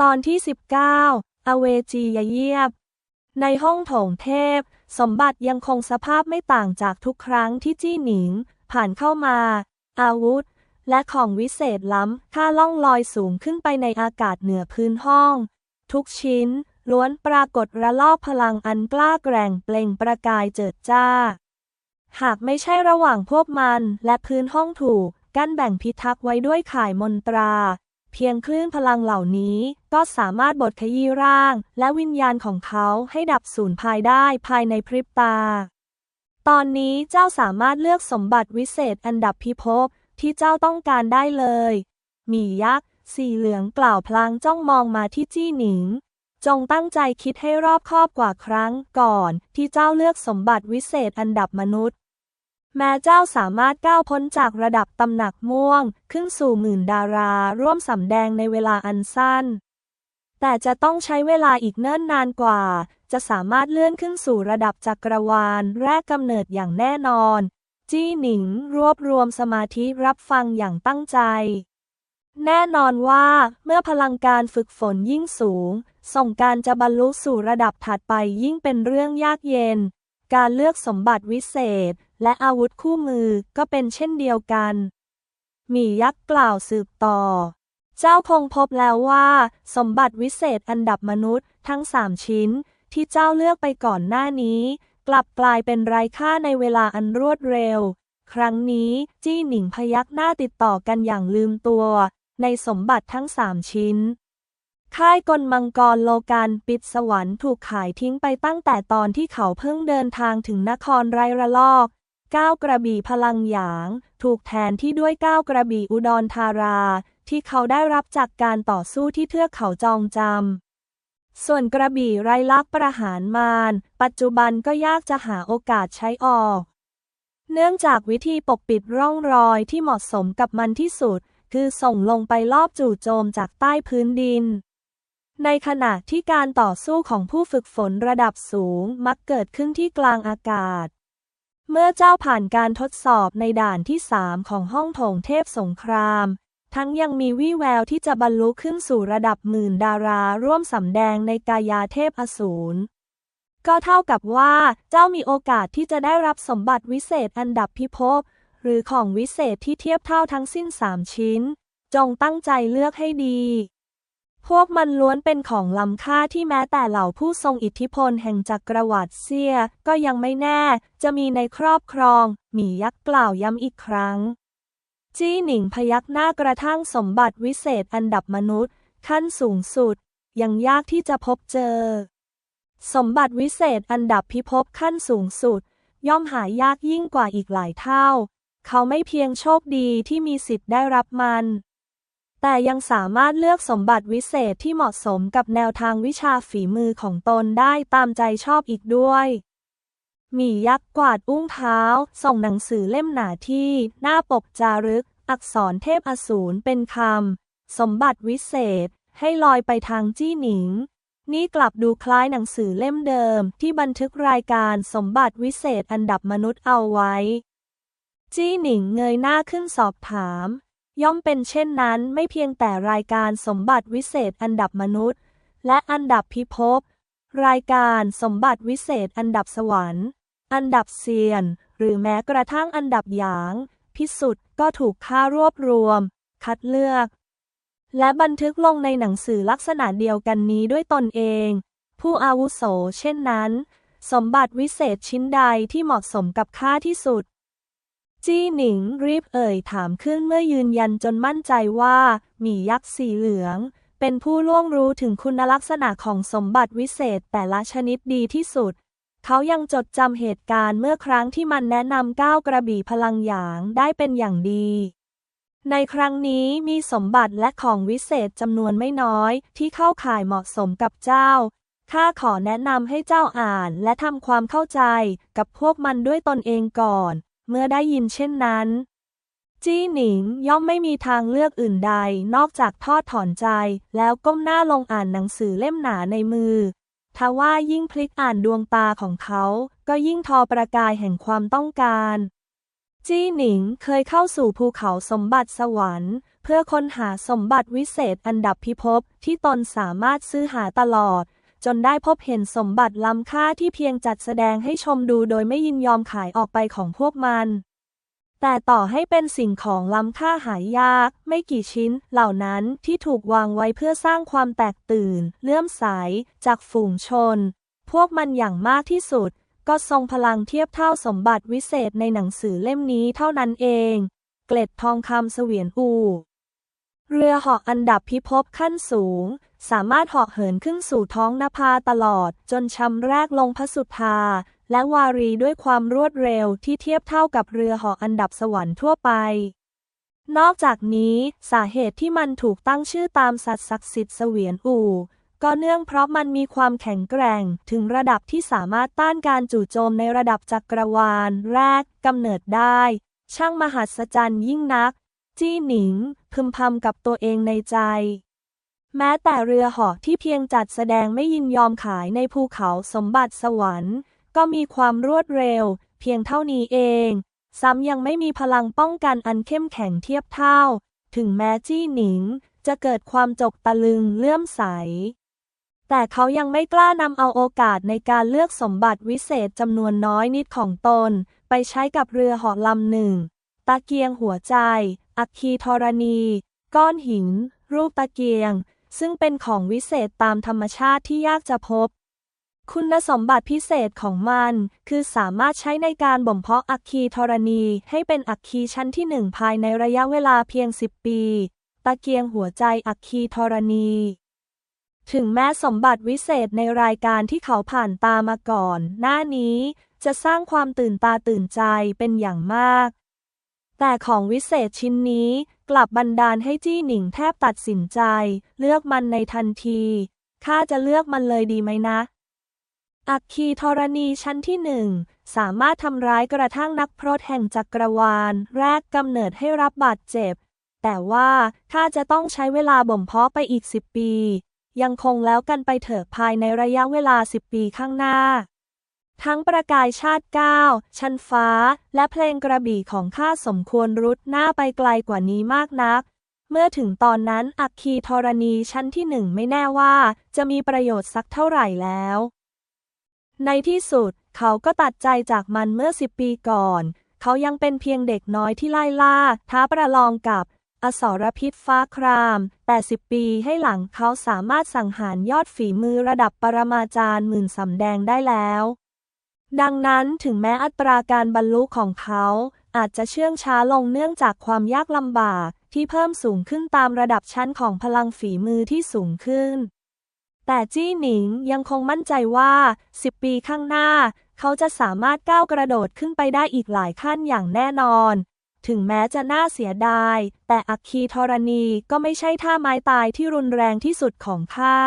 ตอนที่ 19 อเวจียเยียบ ในห้องโถงเทพ สมบัติยังคงสภาพไม่ต่างจากทุกครั้งที่จี้หนิง ผ่านเข้ามา อาวุธ และของวิเศษล้ำค่าล่องลอยสูงขึ้นไปในอากาศเหนือพื้นห้อง ทุกชิ้น ล้วนปรากฏระลอกพลังอันกล้าแกร่งเปล่งประกายเจิดจ้า หากไม่ใช่ระหว่างพวกมันและพื้นห้องถูก กั้นแบ่งพิทักษ์ไว้ด้วยข่ายมนตรา เพียงคลื่นพลังเหล่านี้ก็สามารถบดขยี้ร่าง และวิญญาณของเขาให้ดับสูญภายได้ภายในพริบตา ตอนนี้เจ้าสามารถเลือกสมบัติวิเศษอันดับพิภพที่เจ้าต้องการได้เลยหมียักษ์สีเหลืองกล่าวพลางจ้องมองมาที่จี้หนิง จงตั้งใจคิดให้รอบคอบกว่าครั้งก่อนที่เจ้าเลือกสมบัติวิเศษอันดับมนุษย์ แม้เจ้าสามารถก้าวพ้นจากระดับตำหนักม่วง ขึ้นสู่หมื่นดาราร่วมสำแดงในเวลาอันสั้น แต่จะต้องใช้เวลาอีกเนิ่นนานกว่า จะสามารถเลื่อนขึ้นสู่ระดับจักรวาลแรกกำเนิดอย่างแน่นอน จี้หนิงรวบรวมสมาธิรับฟังอย่างตั้งใจ แน่นอนว่าเมื่อพลังการฝึกฝนยิ่งสูง ส่งการจะบรรลุสู่ระดับถัดไปยิ่งเป็นเรื่องยากเย็น การเลือกสมบัติวิเศษ และอาวุธคู่มือก็เป็นเช่นเดียวกันหมียักษ์กล่าวสืบต่อ เจ้าคงพบแล้วว่า สมบัติวิเศษอันดับมนุษย์ทั้งสามชิ้น ที่เจ้าเลือกไปก่อนหน้านี้ กลับกลายเป็นไร้ค่าในเวลาอันรวดเร็ว ครั้งนี้จี้หนิงพยักหน้าติดต่อกันอย่างลืมตัว ในสมบัติทั้งสามชิ้น ค่ายกลมังกรโลการปิดสวรรค์ถูกขายทิ้งไปตั้งแต่ตอนที่เขาเพิ่งเดินทางถึงนครไรระลอกก้าวกระบี่พลังหยาง ถูกแทนที่ด้วยก้าวกระบี่อุดรธารา ที่เขาได้รับจากการต่อสู้ที่เทือกเขาจองจำ ส่วนกระบี่ไรลักษ์ประหารมาร ปัจจุบันก็ยากจะหาโอกาสใช้ออก เนื่องจากวิธีปกปิดร่องรอยที่เหมาะสมกับมันที่สุด คือส่งลงไปลอบจู่โจมจากใต้พื้นดิน ในขณะที่การต่อสู้ของผู้ฝึกฝนระดับสูงมักเกิดขึ้นที่กลางอากาศ เมื่อเจ้าผ่านการทดสอบในด่านที่สามของห้องโถงเทพสงคราม ทั้งยังมีวี่แววที่จะบรรลุขึ้นสู่ระดับหมื่นดาราร่วมสำแดงในกายาเทพอสูร ก็เท่ากับว่าเจ้ามีโอกาสที่จะได้รับสมบัติวิเศษอันดับพิภพหรือของวิเศษที่เทียบเท่าทั้งสิ้นสามชิ้น จงตั้งใจเลือกให้ดี พวกมันล้วนเป็นของล้ำค่าที่แม้แต่เหล่าผู้ทรงอิทธิพลแห่งจักรวรรดิเซีย ก็ยังไม่แน่ จะมีในครอบครอง หมียักษ์กล่าวย้ำอีกครั้ง จี้หนิงพยักหน้ากระทั่งสมบัติวิเศษอันดับมนุษย์ ขั้นสูงสุด ยังยากที่จะพบเจอ สมบัติวิเศษอันดับพิภพขั้นสูงสุด ย่อมหายากยิ่งกว่าอีกหลายเท่า เขาไม่เพียงโชคดีที่มีสิทธิ์ได้รับมัน แต่ยังสามารถเลือกสมบัติวิเศษที่เหมาะสมกับแนวทางวิชาฝีมือของตนได้ตามใจชอบอีกด้วยหมียักษ์กวาดอุ้งเท้า ส่งหนังสือเล่มหนาที่ หน้าปกจารึก อักษรเทพอสูรเป็นคำ สมบัติวิเศษ ให้ลอยไปทางจี้หนิง นี่กลับดูคล้ายหนังสือเล่มเดิม ที่บันทึกรายการสมบัติวิเศษอันดับมนุษย์เอาไว้ จี้หนิงเงยหน้าขึ้นสอบถาม ย่อมเป็นเช่นนั้นไม่เพียงแต่รายการสมบัติวิเศษอันดับมนุษย์ และอันดับพิภพ รายการสมบัติวิเศษอันดับสวรรค์ อันดับเซียน หรือแม้กระทั่งอันดับหยาง พิสุทธ์ก็ถูกค่ารวบรวม คัดเลือก และบันทึกลงในหนังสือลักษณะเดียวกันนี้ด้วยตนเอง ผู้อาวุโสเช่นนั้น สมบัติวิเศษชิ้นใดที่เหมาะสมกับข้าที่สุด จี้หนิงรีบเอ่ยถามขึ้นเมื่อยืนยันจนมั่นใจว่า หมียักษ์สีเหลือง เป็นผู้ล่วงรู้ถึงคุณลักษณะของสมบัติวิเศษแต่ละชนิดดีที่สุด เขายังจดจำเหตุการณ์เมื่อครั้งที่มันแนะนำก้าวกระบี่พลังหยางได้เป็นอย่างดี ในครั้งนี้มีสมบัติและของวิเศษจำนวนไม่น้อย ที่เข้าข่ายเหมาะสมกับเจ้าข้าขอแนะนำให้เจ้าอ่านและทำความเข้าใจกับพวกมันด้วยตนเองก่อน เมื่อได้ยินเช่นนั้น จี้หนิงย่อมไม่มีทางเลือกอื่นใดนอกจากทอดถอนใจ แล้วก้มหน้าลงอ่านหนังสือเล่มหนาในมือทว่ายิ่งพลิกอ่านดวงตาของเขา ก็ยิ่งทอประกายแห่งความต้องการ จี้หนิงเคยเข้าสู่ภูเขาสมบัติสวรรค์ เพื่อค้นหาสมบัติวิเศษอันดับพิภพที่ตนสามารถซื้อหาตลอด จนได้พบเห็นสมบัติล้ำค่าที่เพียงจัดแสดงให้ชมดูโดยไม่ยินยอมขายออกไปของพวกมัน แต่ต่อให้เป็นสิ่งของล้ำค่าหายาก ไม่กี่ชิ้นเหล่านั้นที่ถูกวางไว้เพื่อสร้างความแตกตื่น เลื่อมใสจากฝูงชน พวกมันอย่างมากที่สุด ก็ทรงพลังเทียบเท่าสมบัติวิเศษในหนังสือเล่มนี้เท่านั้นเอง เกล็ดทองคำเสวียนอู เรือเหาะอันดับพิภพขั้นสูง สามารถเหาะเหินขึ้นสู่ท้องนภาตลอด จนชำแรกลงพระสุธา และวารีด้วยความรวดเร็วที่เทียบเท่ากับเรือเหาะอันดับสวรรค์ทั่วไป นอกจากนี้สาเหตุที่มันถูกตั้งชื่อตามสัตว์ศักดิ์สิทธิ์เสวียนอู่ก็เนื่องเพราะมันมีความแข็งแกร่งถึงระดับที่สามารถต้านการจู่โจมในระดับจักรวาล แรกกำเนิดได้ ช่างมหัศจรรย์ยิ่งนัก จี้หนิง พึมพำกับตัวเองในใจ แม้แต่เรือหาะที่เพียงจัดแสดงไม่ยินยอมขายในภูเขาสมบัติสวรรค์ ก็มีความรวดเร็ว เพียงเท่านี้เอง ซ้ำยังไม่มีพลังป้องกันอันเข้มแข็งเทียบเท่า ถึงแม้จี้หนิง จะเกิดความจกตะลึงเลื่อมใส แต่เขายังไม่กล้านำเอาโอกาสในการเลือกสมบัติวิเศษจำนวนน้อยนิดของตน ไปใช้กับเรือหาะลำหนึ่ง ตะเกียงหัวใจ อัคคีธรณี ก้อนหิน รูปตะเกียง ซึ่งเป็นของวิเศษตามธรรมชาติที่ยากจะพบ คุณสมบัติพิเศษของมัน คือสามารถใช้ในการบ่มเพาะอัคคีธรณี ให้เป็นอัคคีชั้นที่หนึ่งภายในระยะเวลาเพียง 10 ปี ตะเกียงหัวใจอัคคีธรณีถึงแม้สมบัติวิเศษในรายการที่เขาผ่านตามาก่อน หน้านี้จะสร้างความตื่นตาตื่นใจเป็นอย่างมาก แต่ของวิเศษชิ้นนี้กลับบันดาลให้จี้หนิงแทบตัดสินใจ เลือกมันในทันทีข้าจะเลือกมันเลยดีไหมนะ อัคคีธรณีชั้นที่หนึ่งสามารถทำร้ายกระทั่งนักพรตแห่งจักรวาล แรกกำเนิดให้รับบาดเจ็บ แต่ว่าข้าจะต้องใช้เวลาบ่มเพาะไปอีกสิบปี ยังคงแล้วกันไปเถอะภายในระยะเวลาสิบปีข้างหน้า ทั้งประกายชาติก้าวชั้นฟ้า และเพลงกระบี่ของข้าสมควรรุดหน้าไปไกลกว่านี้มากนัก เมื่อถึงตอนนั้นอัคคีธรณีชั้นที่หนึ่งไม่แน่ว่า จะมีประโยชน์สักเท่าไหร่แล้ว ในที่สุด เขาก็ตัดใจจากมันเมื่อสิบปีก่อน เขายังเป็นเพียงเด็กน้อยที่ไล่ล่า ท้าประลองกับ อสรพิษฟ้าคราม แต่สิบปีให้หลังเขาสามารถสังหารยอดฝีมือระดับปรมาจารย์หมื่นสำแดงได้แล้ว ดังนั้นถึงแม้อัตราการบรรลุของเขาอาจจะเชื่องช้าลงเนื่องจากความยากลำบากที่เพิ่มสูงขึ้นตามระดับชั้นของพลังฝีมือที่สูงขึ้น แต่จี้หนิงยังคงมั่นใจว่าสิบปีข้างหน้า เขาจะสามารถก้าวกระโดดขึ้นไปได้อีกหลายขั้นอย่างแน่นอน ถึงแม้จะน่าเสียดาย แต่อัคคีธรณีก็ไม่ใช่ท่าไม้ตายที่รุนแรงที่สุดของข้า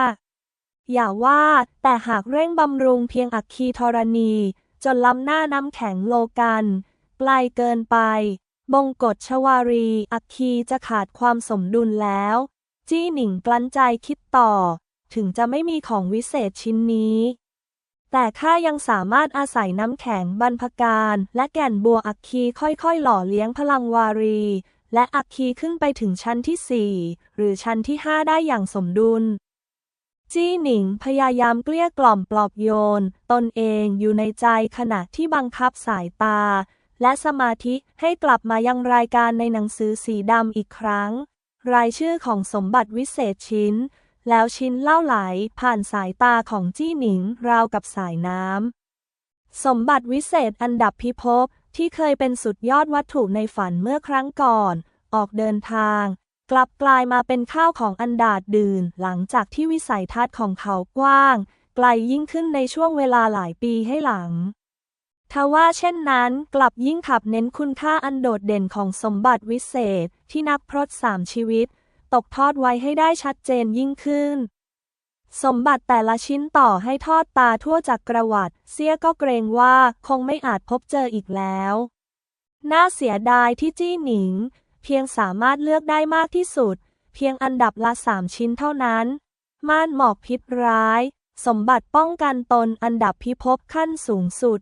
อย่าว่าแต่หากเร่งบำรุงเพียงอัคคีธรณี จนล้ำหน้าน้ำแข็งโลกัน ไกลเกินไป บงกฎชวารี อัคคีจะขาดความสมดุลแล้ว จี้หนิงกลั้นใจคิดต่อ ถึงจะไม่มีของวิเศษชิ้นนี้ แต่ข้ายังสามารถอาศัยน้ำแข็งบรรพการและแก่นบัวอัคคีค่อยๆ หล่อเลี้ยงพลังวารี และอัคคีขึ้นไปถึงชั้นที่สี่หรือชั้นที่ห้าได้อย่างสมดุล จี้หนิงพยายามเกลี้ยกล่อมปลอบโยน ตนเองอยู่ในใจขณะที่บังคับสายตา และสมาธิให้กลับมายังรายการในหนังสือสีดำอีกครั้ง รายชื่อของสมบัติวิเศษชิ้น แล้วชิ้นเล่าไหลผ่านสายตาของจี้หนิงราวกับสายน้ำ สมบัติวิเศษอันดับพิภพที่เคยเป็นสุดยอดวัตถุในฝันเมื่อครั้งก่อน ออกเดินทาง กลับกลายมาเป็นข้าวของอันดาดดืนหลังจากที่วิสัยทัศน์ของเขากว้าง ไกลยิ่งขึ้นในช่วงเวลาหลายปีให้หลังทว่าเช่นนั้นกลับยิ่งขับเน้นคุณค่าอันโดดเด่นของสมบัติวิเศษที่นักพรตสามชีวิต ตกทอดไว้ให้ได้ชัดเจนยิ่งขึ้น สมบัติแต่ละชิ้นต่อให้ทอดตาทั่วจักรวรรดิเสียก็เกรงว่าคงไม่อาจพบเจออีกแล้ว น่าเสียดายที่จี้หนิง เพียงสามารถเลือกได้มากที่สุด เพียงอันดับละสามชิ้นเท่านั้น ม่านหมอกพิษร้าย สมบัติป้องกันตนอันดับพิภพขั้นสูงสุด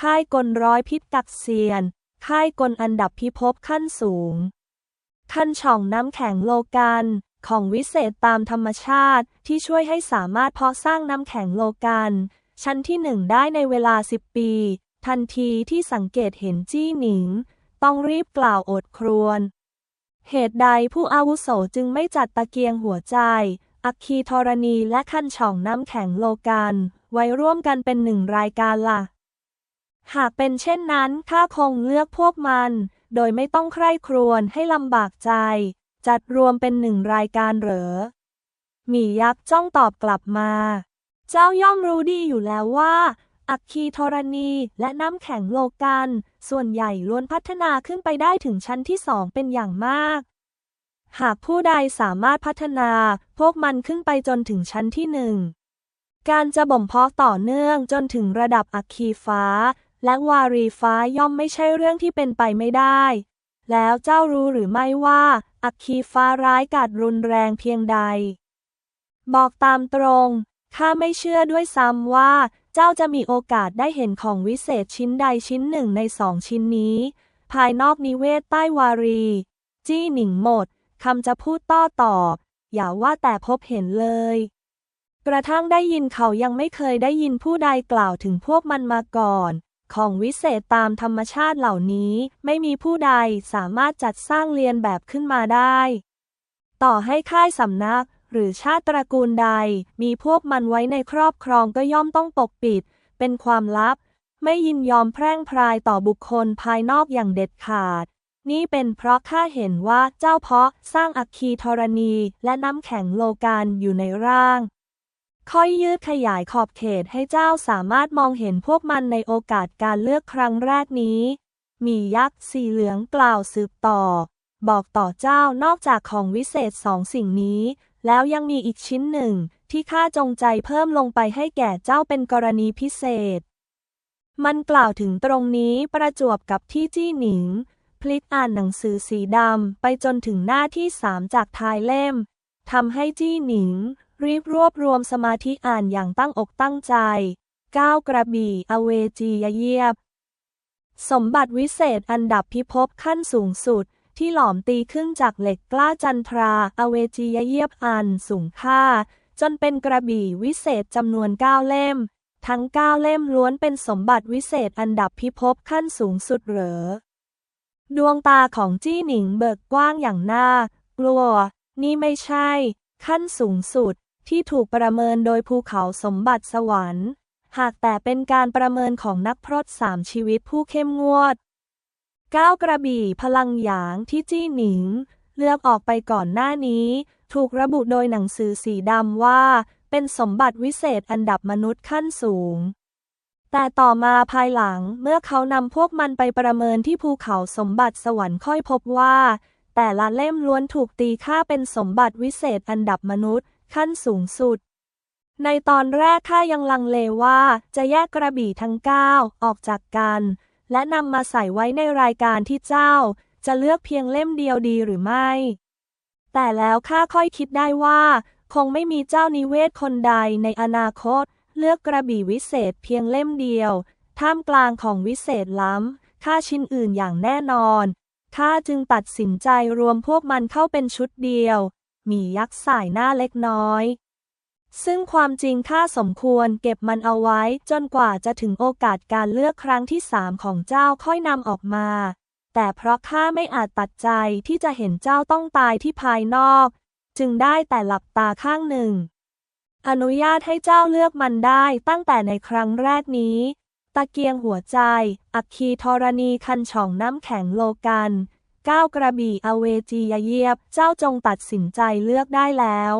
ค่ายกลร้อยพิษกักเซียน ค่ายกลอันดับพิภพขั้นสูงคันช่องน้ำแข็งโลกันของวิเศษตามธรรมชาติที่ช่วยให้สามารถเพาะสร้างน้ำแข็งโลกัน ชั้นที่หนึ่งได้ในเวลา 10 ปี ทันทีที่สังเกตเห็นจี้หนิง ต้องรีบกล่าวอดครวญ เหตุใดผู้อาวุโสจึงไม่จัดตะเกียงหัวใจ อัคคีธรณีและคันช่องน้ำแข็งโลกันไว้ร่วมกันเป็นหนึ่งรายการล่ะ หากเป็นเช่นนั้นข้าคงเลือกพวกมัน โดยไม่ต้องใคร่ครวญให้ลำบากใจ จัดรวมเป็นหนึ่งรายการเหรอ หมียักษ์จ้องตอบกลับมา เจ้าย่อมรู้ดีอยู่แล้วว่า อัคคีธรณี และน้ำแข็งโลกัน ส่วนใหญ่ล้วนพัฒนาขึ้นไปได้ถึงชั้นที่สองเป็นอย่างมาก หากผู้ใดสามารถพัฒนาพวกมันขึ้นไปจนถึงชั้นที่หนึ่ง การจะบ่มเพาะต่อเนื่องจนถึงระดับอัคคีฟ้า และวารีฟ้าย่อมไม่ใช่เรื่องที่เป็นไปไม่ได้ แล้วเจ้ารู้หรือไม่ว่า อัคคีฟ้าร้ายกาจรุนแรงเพียงใด บอกตามตรงข้าไม่เชื่อด้วยซ้ำว่า เจ้าจะมีโอกาสได้เห็นของวิเศษชิ้นใดชิ้นหนึ่งในสองชิ้นนี้ ภายนอกนิเวศใต้วารี จี้หนิงหมดคำจะพูดต้อตอบ อย่าว่าแต่พบเห็นเลย กระทั่งได้ยินเขายังไม่เคยได้ยินผู้ใดกล่าวถึงพวกมันมาก่อน ของวิเศษตามธรรมชาติเหล่านี้ไม่มีผู้ใดสามารถจัดสร้างเรียนแบบขึ้นมาได้ ต่อให้ค่ายสำนัก หรือชาติตระกูลใด มีพวกมันไว้ในครอบครองก็ย่อมต้องปกปิด เป็นความลับ ไม่ยินยอมแพร่งพรายต่อบุคคลภายนอกอย่างเด็ดขาด นี่เป็นเพราะข้าเห็นว่าเจ้าเพาะสร้างอัคคีธรณีและน้ำแข็งโลกันอยู่ในร่าง ค่อยยืดขยายขอบเขตให้เจ้าสามารถมองเห็นพวกมันในโอกาสการเลือกครั้งแรกนี้มียักษ์สีเหลืองกล่าวสืบต่อ บอกต่อเจ้านอกจากของวิเศษสองสิ่งนี้ แล้วยังมีอีกชิ้นหนึ่ง ที่ข้าจงใจเพิ่มลงไปให้แก่เจ้าเป็นกรณีพิเศษ มันกล่าวถึงตรงนี้ประจวบกับที่จี้หนิง พลิกอ่านหนังสือสีดำไปจนถึงหน้าที่สามจากท้ายเล่มทำให้จี้หนิง รีบรวบรวมสมาธิอ่านอย่างตั้งอกตั้งใจก้าวกระบี่อเวจียเยียบ สมบัติวิเศษอันดับพิภพขั้นสูงสุด ที่หลอมตีขึ้นจากเหล็กกล้าจันทรา อเวจียเยียบอันสูงค่า จนเป็นกระบี่วิเศษจำนวนเก้าเล่ม ทั้งเก้าเล่มล้วนเป็นสมบัติวิเศษอันดับพิภพขั้นสูงสุดเหรอ ดวงตาของจี้หนิงเบิกกว้างอย่างน่ากลัว นี่ไม่ใช่ ขั้นสูงสุดที่ถูกประเมินโดยภูเขาสมบัติสวรรค์ หากแต่เป็นการประเมินของนักพรตสามชีวิตผู้เข้มงวด ก้าวกระบี่พลังหยางที่จี้หนิง เลือกออกไปก่อนหน้านี้ ถูกระบุโดยหนังสือสีดำว่า เป็นสมบัติวิเศษอันดับมนุษย์ขั้นสูง แต่ต่อมาภายหลังเมื่อเขานำพวกมันไปประเมินที่ภูเขาสมบัติสวรรค์ค่อยพบว่า แต่ละเล่มล้วนถูกตีค่าเป็นสมบัติวิเศษอันดับมนุษย์ขั้นสูงสุด ในตอนแรกข้ายังลังเลว่าจะแยกกระบี่ทั้งเก้าออกจากกัน และนำมาใส่ไว้ในรายการที่เจ้า จะเลือกเพียงเล่มเดียวดีหรือไม่ แต่แล้วข้าค่อยคิดได้ว่า คงไม่มีเจ้านิเวศคนใดในอนาคต เลือกกระบี่วิเศษเพียงเล่มเดียว ท่ามกลางของวิเศษล้ำค่าชิ้นอื่นอย่างแน่นอนข้าจึงตัดสินใจรวมพวกมันเข้าเป็นชุดเดียว มียักษ์สายหน้าเล็กน้อย ซึ่งความจริงข้าสมควรเก็บมันเอาไว้จนกว่าจะถึงโอกาสการเลือกครั้งที่สามของเจ้าค่อยนำออกมา แต่เพราะข้าไม่อาจตัดใจที่จะเห็นเจ้าต้องตายที่ภายนอก จึงได้แต่หลับตาข้างหนึ่ง อนุญาตให้เจ้าเลือกมันได้ตั้งแต่ในครั้งแรกนี้ ตะเกียงหัวใจ อัคคีธรณีคันช่องน้ำแข็งโลกันก้าวกระบี่อเวจียเยียบ เจ้าจงตัดสินใจเลือกได้แล้ว